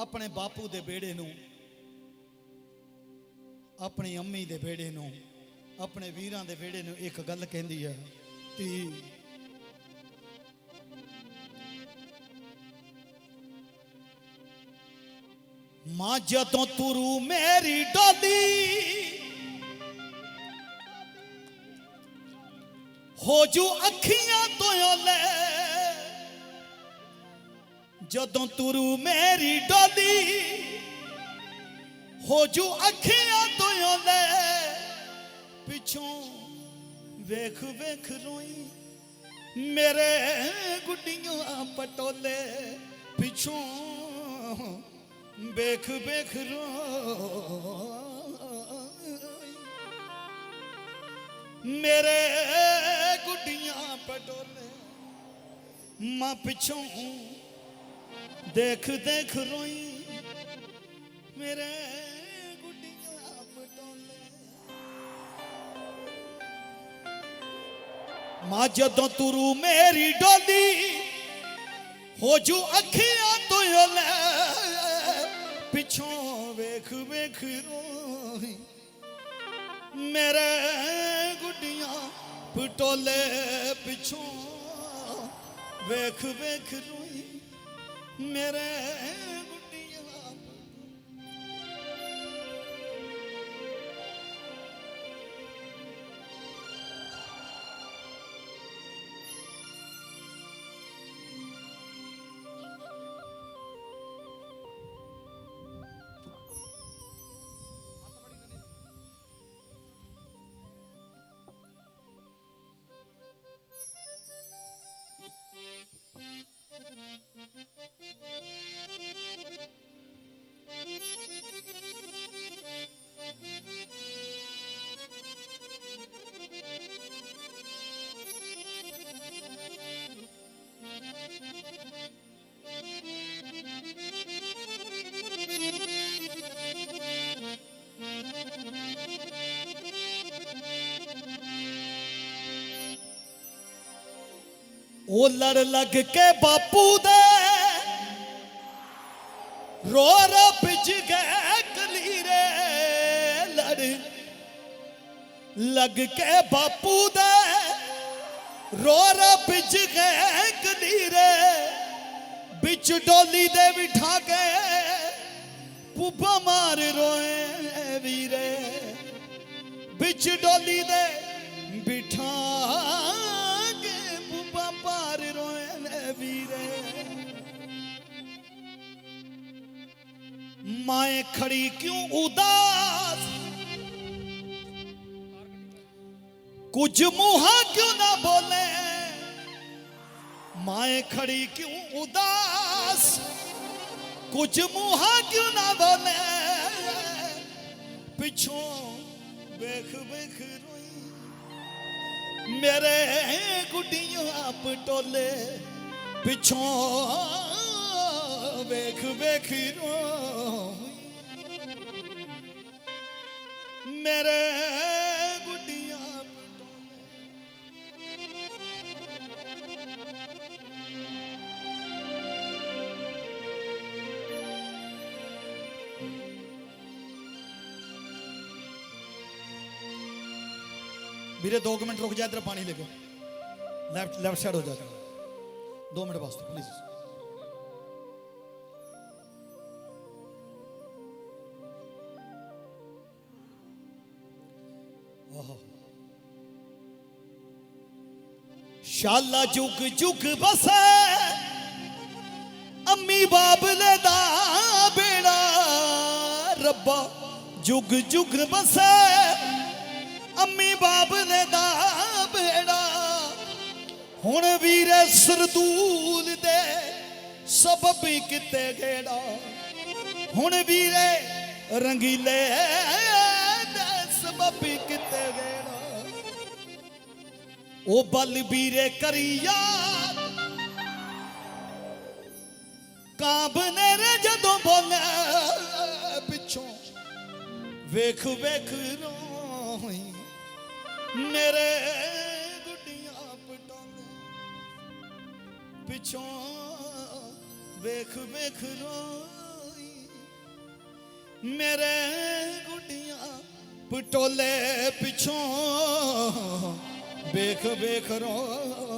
ਆਪਣੇ ਬਾਪੂ ਦੇ ਬੇੜੇ ਨੂੰ, ਆਪਣੀ ਅੰਮੀ ਦੇ ਬੇੜੇ ਨੂੰ, ਆਪਣੇ ਵੀਰਾਂ ਦੇ ਬੇੜੇ ਨੂੰ ਇੱਕ ਗੱਲ ਕਹਿੰਦੀ ਹੈ ਧੀ, ਮਾਂ ਜਦੋਂ ਤੁਰੂ ਮੇਰੀ ਡੋਲੀ, ਹੋ ਜੂ ਅੱਖੀਆਂ ਤੋਂ ਲੈ ਜਦੋਂ ਤੁਰੂ ਮੇਰੀ ਡੋਲੀ, ਹੋ ਜੂ ਅੱਖੀਆਂ ਤੋਂ ਓਲੇ ਪਿੱਛੋਂ ਵੇਖ ਵੇਖ ਰੋਈ ਮੇਰੇ ਗੁੱਡੀਆਂ ਪਟੋਲੇ। ਪਿੱਛੋਂ ਵੇਖ ਵੇਖ ਰੋਈ ਮੇਰੇ ਗੁੱਡੀਆਂ ਪਟੋਲੇ। ਮਾਂ ਪਿੱਛੋਂ ਦੇਖ ਦੇਖ ਰੋਈ ਮੇਰੇ ਗੁੱਡੀਆਂ ਪਟੋਲੇ ਮਾਂ, ਜਦੋਂ ਤੁਰੂ ਮੇਰੀ ਡੋਲੀ, ਹੋ ਜੂ ਅੱਖੀਆਂ ਤੋਂ ਲੈ। ਪਿੱਛੋਂ ਵੇਖ ਵੇਖ ਰੋਈ ਮੇਰੇ ਗੁੱਡੀਆਂ ਪਟੋਲੇ ਪਿੱਛੋਂ ਵੇਖ ਵੇਖ ਰੋਈ ਮੇਰੇ ਉਹ ਲੜ ਲੱਗ ਕੇ ਬਾਪੂ ਦੇ। ਰੋ ਰੋ ਭਿੱਜ ਗਏ ਕਲੀਰੇ ਲੜ। ਲੱਗ ਕੇ ਬਾਪੂ ਦੇ। ਰੋ ਰੋ ਭਿੱਜ ਗਏ ਕਲੀਰੇ। ਵਿੱਚ ਡੋਲੀ ਦੇ ਬਿਠਾ ਕੇ ਪੁੱਪਾ ਮਾਰ ਰੋਏ ਵੀਰੇ। ਵਿੱਚ ਡੋਲੀ ਦੇ ਮਾਏ ਖੜੀ ਕਿਉਂ ਉਦਾਸ? ਕੁਝ ਮੂੰਹਾਂ ਕਿਉਂ ਨਾ ਬੋਲੇ? ਮਾਏ ਖੜੀ ਕਿਉਂ ਉਦਾਸ? ਕੁਝ ਮੂੰਹਾਂ ਕਿਉਂ ਨਾ ਬੋਲੇ? ਪਿੱਛੋਂ ਵੇਖ ਵੇਖ ਰੋਈ। ਮੇਰੇ ਗੁੱਡੀਆਂ ਟੋਲੇ। ਪਿੱਛੋਂ ਵੇਖ ਵੇਖ ਰੋਈ। ਮੇਰੇ ਗੁੱਡੀਆਂ ਪਟੋਲੇ ਵੀਰੇ 2 ਮਿੰਟ ਰੁਕ ਜਾ, ਇਧਰ ਪਾਣੀ ਲੈ ਕੇ ਲੈਫਟ ਲੈਫਟ ਸਾਈਡ ਹੋ ਜਾ। 2 ਮਿੰਟ ਵਾਸਤੇ ਪਲੀਜ਼ ਸ਼ਾਲਾ ਜੁਗ ਜੁਗ ਬਸੈ, ਅੰਮੀ ਬਾਬਲੇ ਦਾ ਬੇੜਾ। ਰੱਬਾ, ਜੁਗ ਜੁਗ ਬਸੈ, ਅੰਮੀ ਬਾਬਲੇ ਦਾ ਬੇੜਾ। ਹੁਣ ਵੀਰੇ ਸਰਦੂਲ ਦੇ ਸਬਬ ਕਿਤੇ ਗੇੜਾ। ਹੁਣ ਵੀਰੇ ਰੰਗੀਲੇ ਦੇ ਸਬਬ ਉਹ ਬਲ ਵੀਰੇ ਕਰੀਆ। ਕਾਬ ਰੇ ਜਦੋਂ ਬੋਲਿਆ ਪਿੱਛੋਂ ਵੇਖ ਵੇਖ ਰੋਈ। ਮੇਰੇ ਗੁੱਡੀਆਂ ਪਟੋਲੇ ਪਿੱਛੋਂ ਵੇਖ ਵੇਖ ਰੋਈ। ਮੇਰੇ ਗੁੱਡੀਆਂ ਪਟੋਲੇ ਪਿੱਛੋਂ ਵੇਖ ਵੇਖ ਰੋ